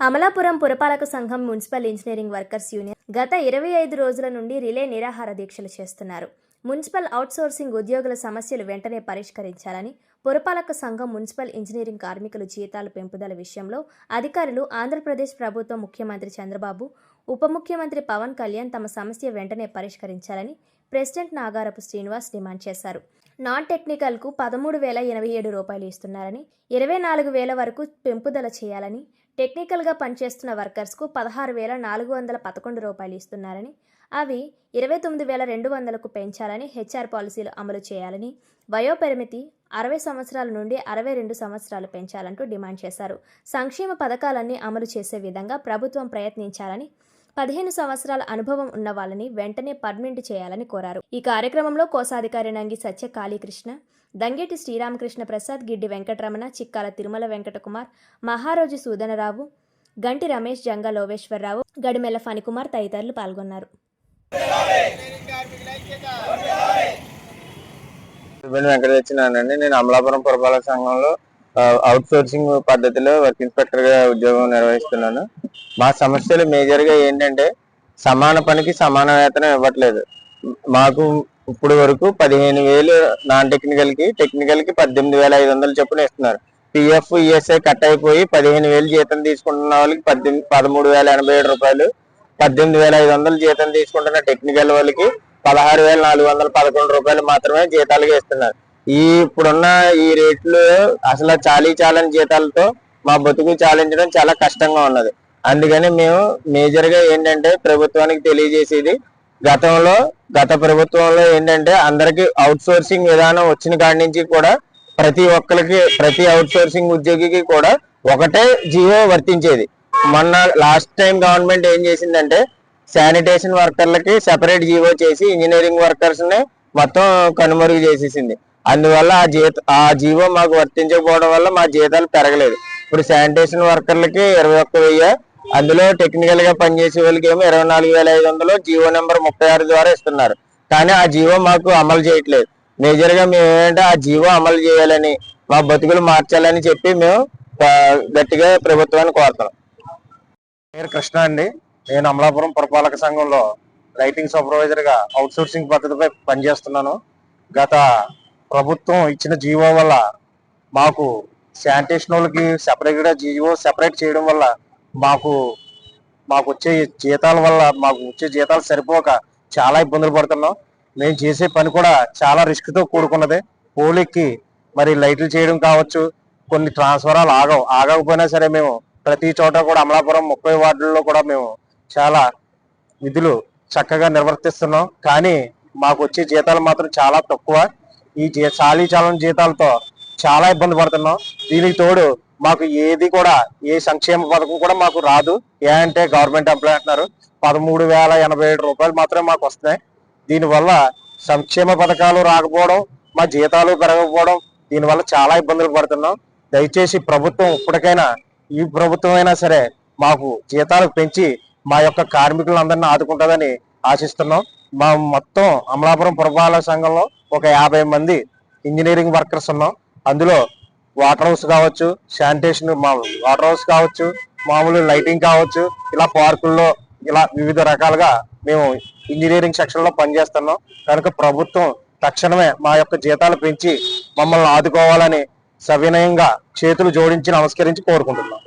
అమలాపురం పురపాలక సంఘం municipal engineering workers union గత ఇరవై ఐదు రోజుల నుండి రిలే నిరాహార దీక్షలు చేస్తున్నారు. మున్సిపల్ అవుట్సోర్సింగ్ ఉద్యోగుల సమస్యలు వెంటనే పరిష్కరించాలని పురపాలక సంఘం మున్సిపల్ ఇంజనీరింగ్ కార్మికుల జీతాల పెంపుదల విషయంలో అధికారులు ఆంధ్రప్రదేశ్ ప్రభుత్వం ముఖ్యమంత్రి చంద్రబాబు ఉప ముఖ్యమంత్రి పవన్ కళ్యాణ్ తమ సమస్య వెంటనే పరిష్కరించాలని ప్రెసిడెంట్ నాగారపు శ్రీనివాస్ డిమాండ్ చేశారు. నాన్ టెక్నికల్కు పదమూడు వేల ఎనభై ఏడు రూపాయలు ఇస్తున్నారని ఇరవై నాలుగు వేల వరకు పెంపుదల చేయాలని టెక్నికల్గా పనిచేస్తున్న వర్కర్స్కు పదహారు వేల నాలుగు వందల పదకొండు రూపాయలు ఇస్తున్నారని అవి ఇరవై తొమ్మిది వేల రెండు వందలకు పెంచాలని హెచ్ఆర్ పాలసీలు అమలు చేయాలని వయోపరిమితి అరవై సంవత్సరాల నుండి అరవై రెండు సంవత్సరాలు పెంచాలంటూ డిమాండ్ చేశారు. సంక్షేమ పథకాలన్నీ అమలు చేసే విధంగా ప్రభుత్వం ప్రయత్నించాలని పదిహేను సంవత్సరాల అనుభవం ఉన్న వాళ్ళని వెంటనే పర్మనెంట్ చేయాలని కోరారు. ఈ కార్యక్రమంలో కోశాధికారి నంగి సత్య కాళీకృష్ణ దంగేటి శ్రీరామకృష్ణ ప్రసాద్ గిడ్డి వెంకటరమణ చిక్కాల తిరుమల వెంకటకుమార్ మహారోజు సూదనరావు గంటి రమేష్ జంగా లోవేశ్వరరావు గడిమెల్ల ఫణికుమార్ తదితరులు పాల్గొన్నారు. వెంకటేశ్వరానండి నేను అమలాపురం పురపాలక సంఘంలో అవుట్ సోర్సింగ్ పద్ధతిలో వర్క్ ఇన్స్పెక్టర్గా ఉద్యోగం నిర్వహిస్తున్నాను. మా సమస్యలు మేజర్గా ఏంటంటే సమాన పనికి సమాన వేతనం ఇవ్వట్లేదు. మాకు ఇప్పుడు వరకు పదిహేను వేలు నాన్ టెక్నికల్కి టెక్నికల్కి పద్దెనిమిది వేల ఐదు వందలు చొప్పున ఇస్తున్నారు. పిఎఫ్ ఈఎస్ఐ కట్ అయిపోయి పదిహేను వేలు జీతం తీసుకుంటున్న వాళ్ళకి పద్దెనిమిది పదమూడు వేల ఎనభై ఏడు రూపాయలు పద్దెనిమిది వేల ఐదు వందలు జీతం తీసుకుంటున్న టెక్నికల్ వాళ్ళకి పదహారు వేల నాలుగు వందల పదకొండు రూపాయలు మాత్రమే జీతాలుగా ఇస్తున్నారు. ఈ ఇప్పుడున్న ఈ రేట్లు అసలు చాలీ చాలని జీతాలతో మా బతుకు చాలించడం చాలా కష్టంగా ఉన్నది. అందుకని మేము మేజర్గా ఏంటంటే ప్రభుత్వానికి తెలియజేసేది గతంలో గత ప్రభుత్వంలో ఏంటంటే అందరికి అవుట్ సోర్సింగ్ విధానం వచ్చిన కాడి నుంచి కూడా ప్రతి ఒక్కరికి ప్రతి అవుట్ సోర్సింగ్ ఉద్యోగికి కూడా ఒకటే జియో వర్తించేది. మొన్న లాస్ట్ టైం గవర్నమెంట్ ఏం చేసిందంటే శానిటేషన్ వర్కర్లకి సెపరేట్ జీవో చేసి ఇంజనీరింగ్ వర్కర్స్ని మొత్తం కనుమరుగు చేసేసింది. అందువల్ల ఆ జీత ఆ జీవో మాకు వర్తించకపోవడం వల్ల మా జీతాలు పెరగలేదు. ఇప్పుడు శానిటేషన్ వర్కర్లకి ఇరవై ఒక్క వెయ్యి అందులో టెక్నికల్గా పనిచేసే వాళ్ళకి ఏమో ఇరవై నాలుగు వేల ఐదు వందలు జీవో నెంబర్ ముప్పై ఆరు ద్వారా ఇస్తున్నారు. కానీ ఆ జీవో మాకు అమలు చేయట్లేదు. మేజర్గా మేము ఏంటంటే ఆ జీవో అమలు చేయాలని మా బతుకులు మార్చాలని చెప్పి మేము గట్టిగా ప్రభుత్వాన్ని కోరుతున్నాం. పేరు కృష్ణ అండి. నేను అమలాపురం పురపాలక సంఘంలో రైటింగ్ సూపర్వైజర్గా అవుట్ సోర్సింగ్ పద్ధతిపై పనిచేస్తున్నాను. గత ప్రభుత్వం ఇచ్చిన జీవో వల్ల మాకు శానిటేషన్ వాళ్ళకి సెపరేట్గా జీవో సెపరేట్ చేయడం వల్ల మాకు మాకు వచ్చే జీతాల వల్ల మాకు వచ్చే జీతాలు సరిపోక చాలా ఇబ్బందులు పడుతున్నాం. మేము చేసే పని కూడా చాలా రిస్క్తో కూడుకున్నదే. కూడుకున్నది మరి లైట్లు చేయడం కావచ్చు కొన్ని ట్రాన్స్ఫరాలు ఆగవు. ఆగకపోయినా సరే మేము ప్రతి చోట కూడా అమలాపురం ముప్పై వార్డుల్లో కూడా మేము చాలా విధులు చక్కగా నిర్వర్తిస్తున్నాం. కానీ మాకు వచ్చే జీతాలు మాత్రం చాలా తక్కువ. ఈ జీ చాలీ చాలని జీతాలతో చాలా ఇబ్బంది పడుతున్నాం. దీనికి తోడు మాకు ఏది కూడా ఏ సంక్షేమ పథకం కూడా మాకు రాదు. ఏ అంటే గవర్నమెంట్ ఎంప్లాయ్ అంటున్నారు. పదమూడు వేల ఎనభై ఏడు రూపాయలు మాత్రమే మాకు వస్తున్నాయి. దీనివల్ల సంక్షేమ పథకాలు రాకపోవడం మా జీతాలు పెరగకపోవడం దీనివల్ల చాలా ఇబ్బందులు పడుతున్నాం. దయచేసి ప్రభుత్వం ఇప్పటికైనా ఈ ప్రభుత్వం అయినా సరే మాకు జీతాలు పెంచి మా యొక్క కార్మికులందరినీ ఆదుకుంటుందని ఆశిస్తున్నాం. మా మొత్తం అమలాపురం పురపాలక సంఘంలో ఒక యాభై మంది ఇంజనీరింగ్ వర్కర్స్ ఉన్నాం. అందులో వాటర్ హౌస్ కావచ్చు శానిటేషన్ వాటర్ హౌస్ కావచ్చు మామూలు లైటింగ్ కావచ్చు ఇలా పార్కుల్లో ఇలా వివిధ రకాలుగా మేము ఇంజనీరింగ్ సెక్షన్లో పనిచేస్తున్నాం. కనుక ప్రభుత్వం తక్షణమే మా యొక్క జీతాలు పెంచి మమ్మల్ని ఆదుకోవాలని సవినయంగా చేతులు జోడించి నమస్కరించి కోరుకుంటున్నాం.